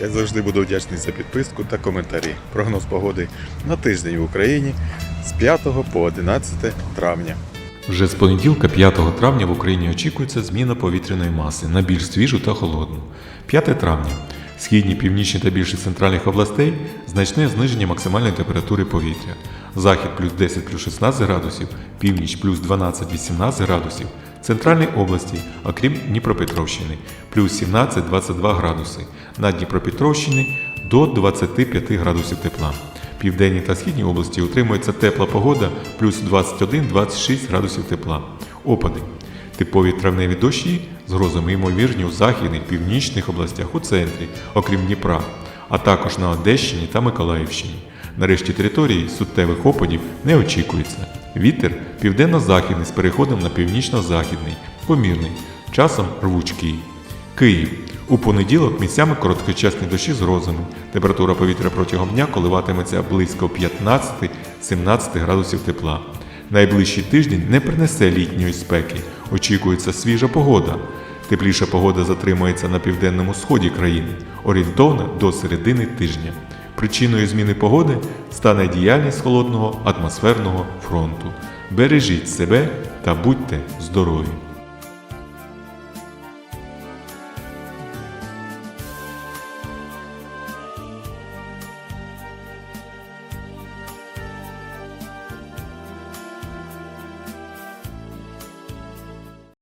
Я завжди буду вдячний за підписку та коментарі. Прогноз погоди на тиждень в Україні з 5 по 11 травня. Вже з понеділка 5 травня в Україні очікується зміна повітряної маси на більш свіжу та холодну. 5 травня. Східні, північні та більше центральних областей значне зниження максимальної температури повітря. Захід плюс 10 плюс 16 градусів, північ плюс 12-18 градусів, центральній області, окрім Дніпропетровщини, плюс 17-22 градуси, на Дніпропетровщині до 25 градусів тепла. Південній та східній області утримується тепла погода плюс 21-26 градусів тепла. Опади. Типові травневі дощі з грозами ймовірні у західних північних областях у центрі, окрім Дніпра, а також на Одещині та Миколаївщині. Нарешті території суттєвих опадів не очікується. Вітер південно-західний з переходом на північно-західний, помірний, часом рвучкий. Київ. У понеділок місцями короткочасні дощі з грозами. Температура повітря протягом дня коливатиметься близько 15-17 градусів тепла. Найближчий тиждень не принесе літньої спеки. Очікується свіжа погода. Тепліша погода затримається на південному сході країни, орієнтовно до середини тижня. Причиною зміни погоди стане діяльність холодного атмосферного фронту. Бережіть себе та будьте здорові!